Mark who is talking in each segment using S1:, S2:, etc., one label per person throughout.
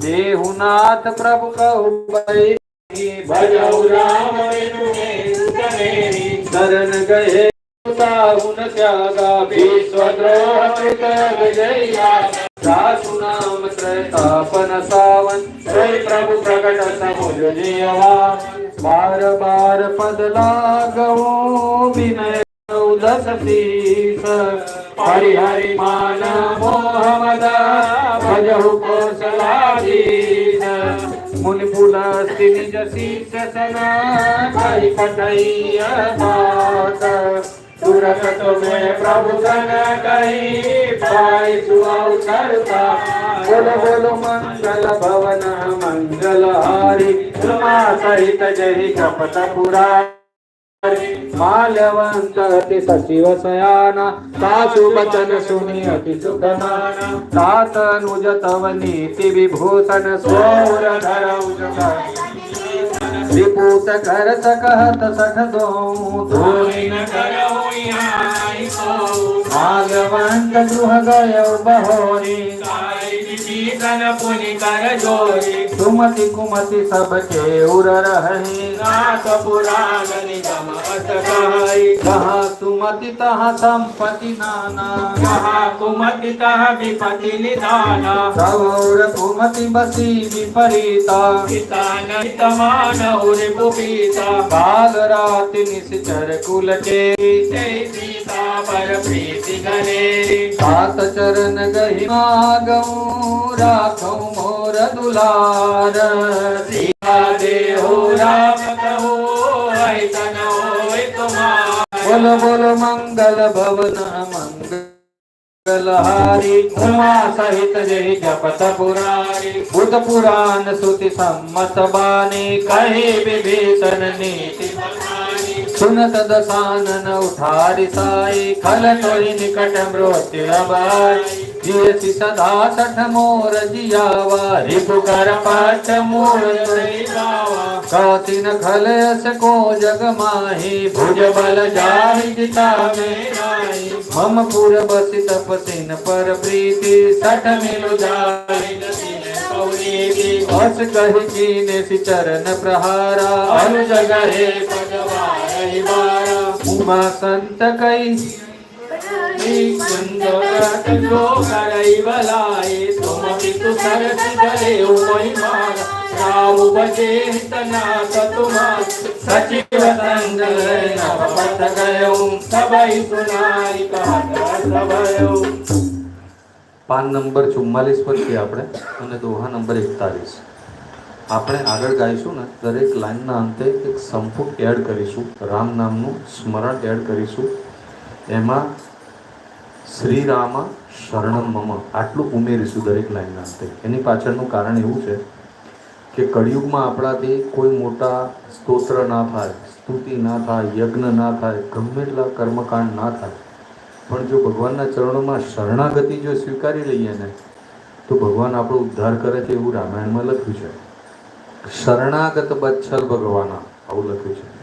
S1: देहुनाथ प्रभु कहु
S2: भजौ राम
S1: शरण गए साहुन त्यागा
S2: विश्वद्रोह विजया।
S1: सासु नाम त्रैतापन सावन
S2: श्री प्रभु प्रकट समुज
S1: बार बार पद लागो विनय दस तीस
S2: हरि हरि मान मोहमद भजहु कोसलाधीन
S1: मुनि पुलस्ति निज शीर्ष सना
S2: करि पटैय बात तुरत तुम्हें प्रभु सन कही पाई सुआव करता
S1: बोलो बोलो मंगल भवन मंगल हरि तुम्हारा सहित जय कपट पुरा मालवंत अति सचिव सयाना सासु बचन सुनि अति सुखमाना। विभूषण विभूत कर सकहत सख दो। मालवंत गृह गय बहोरी।
S2: तन पुनि कर जोरी।
S1: सुमति कुमति सबके उर रही
S2: पुराण निगम सकाई
S1: कहा सुमति तह संपति नाना
S2: कहा कुमति तह विपति निधाना
S1: सौर कुमति बसी विपरीता
S2: पिता न तमान उर बुबीता
S1: काल रात निश्चर कुल के
S2: सीता पर प्रीति गणे
S1: सात चरण गहि मागऊ राखऊ मोर दुलार
S2: सीता दे
S1: बोल बोल मंगल भवन मंगल हारी उमा सहित जय जपत पुरारी बुध पुराण सुति सम्मत बानी कहे विभीषण नीति સુનત દસાનન ઉઠારી સાઈ ખલ તોરી નિકટ મૃત્યુબાઈ જીયસી સદા સઠ મોર
S2: જિયાવા રિપુકર
S1: પાઠ મોર કાતિન ખલ અસ કો જગ માહી ભુજ બલ જાહી
S2: જીતા
S1: મે મમ પુર બસી તપસીન પર પ્રીતિ સઠ મિલુ જાહી અસ કહી ને ચરણ પ્રહારા અનુજ ગહે ઉમા સંત કઈ
S2: સચિવ સંગ સબૈ સુનારી કહા સબયો
S1: પાન નંબર ચુમ્માલીસ પર છીએ આપણે અને દોહા નંબર એકતાલીસ. આપણે આગળ ગાઈશું ને, દરેક લાઈનના અંતે એક સંપુટ એડ કરીશું. રામ નામનું સ્મરણ એડ કરીશું. એમાં શ્રી રામ શરણમ મમ. આટલું ઉમેરીશું દરેક લાઈનના અંતે. એની પાછળનું કારણ એવું છે કે કળિયુગમાં આપણાથી કોઈ મોટા સ્તોત્ર ના થાય, સ્તુતિ ના થાય, યજ્ઞ ના થાય, ગમે એટલા કર્મકાંડ ના થાય પણ જો ભગવાનના ચરણોમાં શરણાગતિ જો સ્વીકારી લઈએ ને, તો ભગવાન આપણો ઉદ્ધાર કરે છે એવું રામાયણમાં લખ્યું છે. શરણાગત બચ્છલ ભગવાના આવું લખ્યું છે.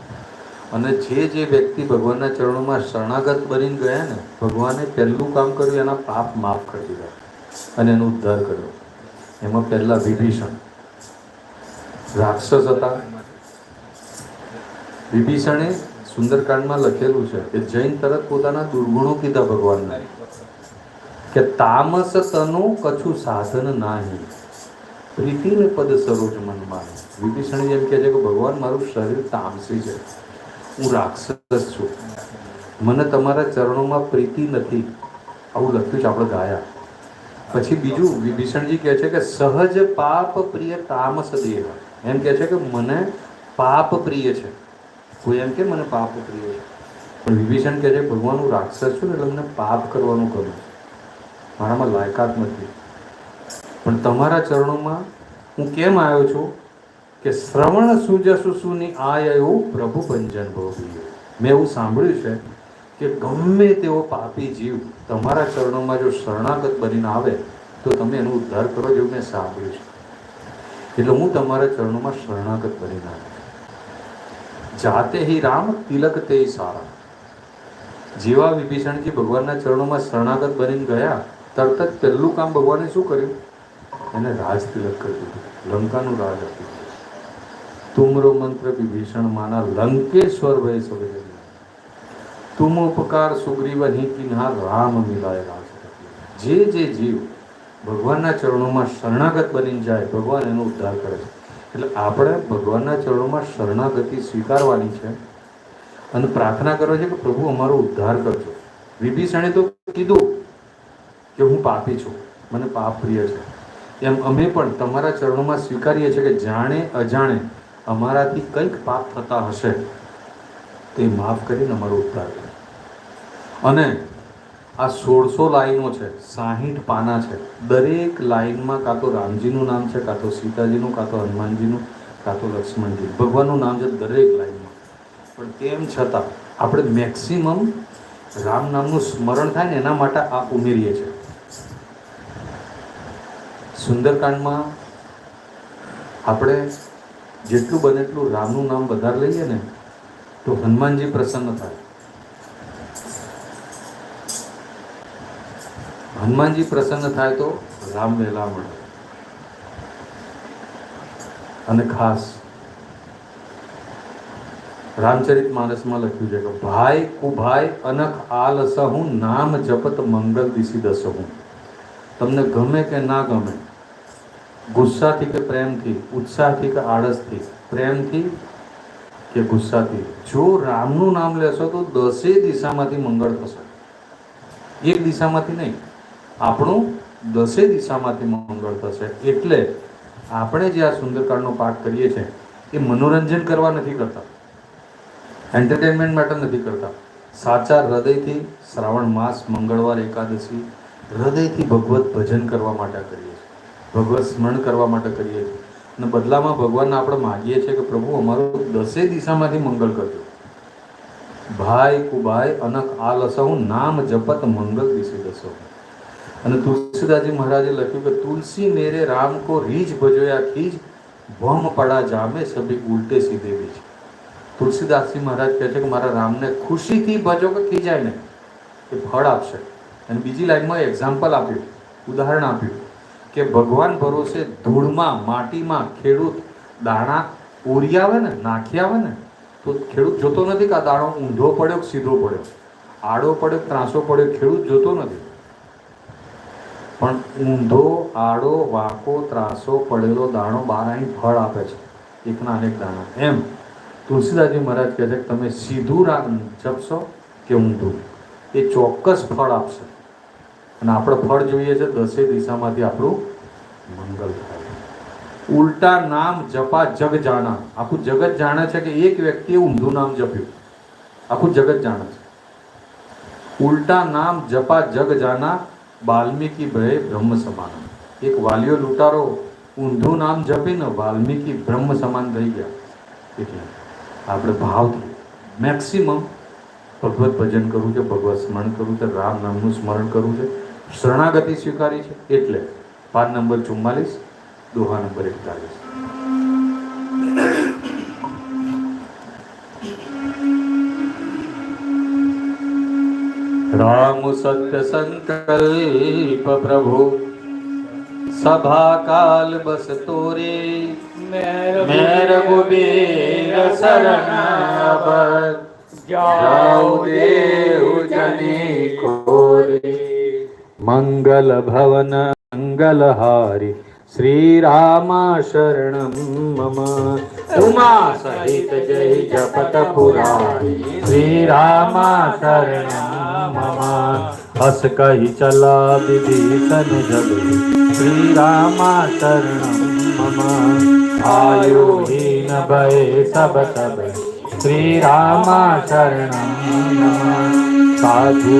S1: અને જે જે વ્યક્તિ ભગવાનના ચરણોમાં શરણાગત બનીને ગયા ને, ભગવાને પહેલું કામ કર્યું, એના પાપ માફ કરી દીધા અને એનો ઉદ્ધાર કર્યો. એમાં પહેલા વિભીષણ. રાક્ષસ હતા. વિભીષણે સુંદરકાંડમાં લખેલું છે કે જૈન તરત પોતાના દુર્ગુણો કીધા ભગવાનને. કે તામસ તનુ કછું સાધન નાહી. પ્રીતિને પદ સરોજ મનમાં. વિભીષણ એમ કહે છે કે ભગવાન, મારું શરીર તામસી છે. હું રાક્ષસ છું. મને તમારા ચરણોમાં પ્રીતિ નથી. આવું લખ્યું છે આપણે ગાયા. પછી બીજું વિભીષણજી કહે છે કે સહજ પાપ પ્રિય તામસ દેહ. એમ કહે છે કે મને પાપ પ્રિય છે. કોઈ એમ કે મને પાપ પ્રિય છે? પણ વિભીષણ કહે છે, ભગવાન, હું રાક્ષસ છું એટલે મને પાપ કરવાનું કરું. મારામાં લાયકાત નથી. પણ તમારા ચરણોમાં હું કેમ આવ્યો છું કે શ્રવણ સુજસુ સુની આયો પ્રભુ ભંજન ભોગવી મેં એવું સાંભળ્યું છે કે ગમે તેવો પાપી જીવ તમારા ચરણોમાં જો શરણાગત બનીને આવે, તો તમે એનો ઉદ્ધાર કરો જેવું મેં સાંભળ્યું છે. એટલે હું તમારા ચરણોમાં શરણાગત બનીને આવ્યો જાતે હિ રામ તિલક તે સારા. જેવા વિભીષણજી ભગવાનના ચરણોમાં શરણાગત બનીને ગયા, તરત જ પહેલું કામ ભગવાને શું કર્યું? એને રાજ તિલક કરી દીધું, લંકાનું રાજ હતું તુમરો મંત્ર વિભીષણ માના લંકેશ્વર ભય સભે તુમ ઉપકાર સુગ્રીવ નહીં કિન્હા રામ મિલાય રાજ જે જે જીવ ભગવાનના ચરણોમાં શરણાગત બની જાય, ભગવાન એનો ઉદ્ધાર કરે છે. એટલે આપણે ભગવાનના ચરણોમાં શરણાગતિ સ્વીકારવાની છે અને પ્રાર્થના કરવા છે કે પ્રભુ અમારો ઉદ્ધાર કરજો. વિભીષણે તો કીધું કે હું પાપી છું, મને પાપ પ્રિય છે. એમ અમે પણ તમારા ચરણોમાં સ્વીકારીએ છીએ કે જાણે અજાણે અમારાથી કંઈક પાપ થતા હશે. તે માફ કરીને અમારો ઉદ્ધાર કરો. અને આ સોળસો લાઈનો છે, સાહીઠ પાના છે. દરેક લાઈનમાં કાં તો રામજીનું નામ છે, કાં તો સીતાજીનું, કાં તો હનુમાનજીનું, કાં તો લક્ષ્મણજી ભગવાનનું નામ છે દરેક લાઈનમાં. પણ તેમ છતાં આપણે મેક્સિમમ રામ નામનું સ્મરણ થાય ને એના માટે આ ઉમેરીએ છીએ. સુંદરકાંડમાં આપણે જેટલું બને એટલું રામનું નામ વધારે લઈએ ને, તો હનુમાનજી પ્રસન્ન થાય. હનુમાનજી પ્રસન્ન થાય તો રામ લેલા મળે. અને ખાસ રામચરિત માનસમાં લખ્યું છે કે, ભાઈ કુભાઈ અનખ આલ હું નામ જપત મંગલ દિશી દસહું. તમને ગમે કે ના ગમે, ગુસ્સાથી કે પ્રેમથી, ઉત્સાહથી કે આળસથી, પ્રેમથી કે ગુસ્સાથી, જો રામનું નામ લેશો તો દસે દિશામાંથી મંગળ થશે. એક દિશામાંથી નહીં. આપણું દસે દિશામાંથી મંગળ થશે. એટલે આપણે જે આ સુંદરકાંડનો પાઠ કરીએ છીએ, એ મનોરંજન કરવા નથી કરતા. એન્ટરટેનમેન્ટ માટે નથી કરતા. સાચા હૃદયથી શ્રાવણ માસ, મંગળવાર, એકાદશી, હૃદયથી ભગવત ભજન કરવા માટે કરીએ છીએ. ભગવત સ્મરણ કરવા માટે કરીએ છીએ. અને બદલામાં ભગવાનને આપણે માગીએ છીએ કે, પ્રભુ, અમારું દસે દિશામાંથી મંગળ કરજો. ભાઈ કુભાઈ અનક આ લસહુ નામ જપત મંગલ દિશે દસો. અને તુલસીદાસજી મહારાજે લખ્યું કે, તુલસી મેરે રામ કો રીજ ભજોયા ખીજ ભમ પડા જામે સભી ઉલટે સીધે બીજ તુલસીદાસજી મહારાજ કહે છે કે, મારા રામને ખુશીથી ભજો કે ખીજાય ને એ ફળ આપશે. અને બીજી લાઈનમાં એક્ઝામ્પલ આપ્યું, ઉદાહરણ આપ્યું કે, ભગવાન ભરોસે ધૂળમાં, માટીમાં ખેડૂત દાણા ઓરી આવે ને નાખી આવે ને, તો ખેડૂત જોતો નથી કે આ દાણો ઊંધો પડ્યો કે સીધો પડ્યો? આડો પડ્યો ત્રાસો પડ્યો, ખેડૂત જોતો નથી. પણ ઊંધો, આડો, વાંકો, ત્રાસો, પડેલો દાણો બાર અહીં ફળ આપે છે. એકના અનેક દાણા. એમ તુલસીદાસજી મહારાજ કહે છે કે તમે સીધું રાગ જપશો કે ઊંધું? એ ચોક્કસ ફળ આપશે. અને આપણે ફળ જોઈએ છે, દસે દિશામાંથી આપણું મંગલ થાય. ઉલટા નામ જપા જગ જાણા. આખું જગત જાણે છે કે એક વ્યક્તિએ ઊંધું નામ જપ્યું. આખું જગત જાણે છે. ઉલટા નામ જપા જગ જાના વાલ્મીકી ભય બ્રહ્મ સમાન એક વાલીઓ લૂંટારો, ઊંધું નામ જપીને વાલ્મીકી બ્રહ્મ સમાન થઈ ગયા. એટલે આપણે ભાવથી મેક્સિમમ ભગવત ભજન કરવું છે, ભગવત સ્મરણ કરવું છે, રામ નામનું સ્મરણ કરવું છે. શરણાગતિ સ્વીકારી છે, એટલે પાન નંબર ચુમ્માલીસ, દોહા નંબર એકતાલીસ. રામ સત્ય સંકલ્પ પ્રભુ સભા કાલ બસ તોરે મેર કુબેર શરણ અબર જાઉ દેવ જની ખોરે મંગલ ભવન મંગલ હારી શ્રી રામા શરણમ મમ ઉમા સહિત જય જપત પુરારી શ્રી રામા શરણમ મમ હસ કહી ચલા વિભીષણ જગ શ્રી રામા શરણમ મમ આયુ હીન ભય સબ સબ શ્રી રામા શરણમ મમ સાધુ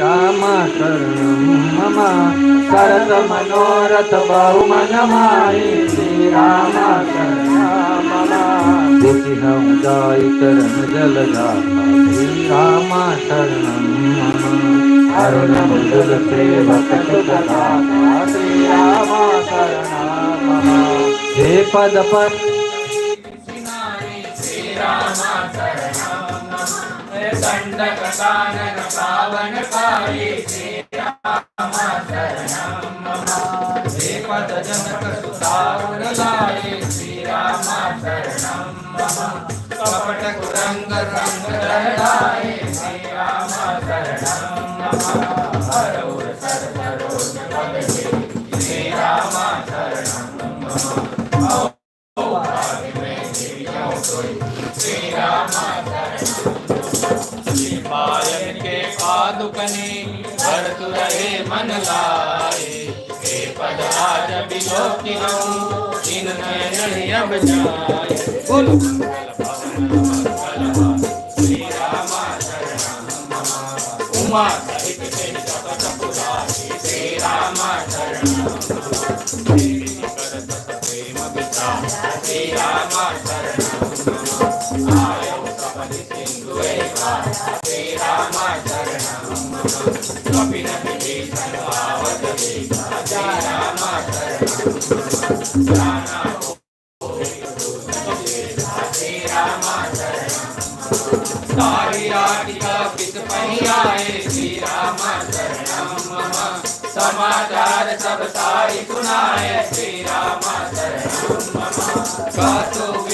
S1: श्यामा शरणं मम शरदमनोरथ बहुमनमाय श्रीरामा शरणं मम दिशिहं जायितरं जलदाता श्रीरामा शरणं मम अरुणमुदलसेवकसुतदाता श्रीरामा शरणं मम हे पदपत् श्रीरामा
S2: दंडक कानन पावन काली श्री राम शरणं मम हे દુખને ભરતું રહે મન લાય હે પદ આજ બિલો કિરમ દિન નયન અબ જાય બોલો ઉમા સહિત જય જપ તપુરારી શ્રી રામ શરણ Sri किस पहियाए श्री राम शरणं मम समाचार सब सारी सुनाए श्री राम शरणं मम गातो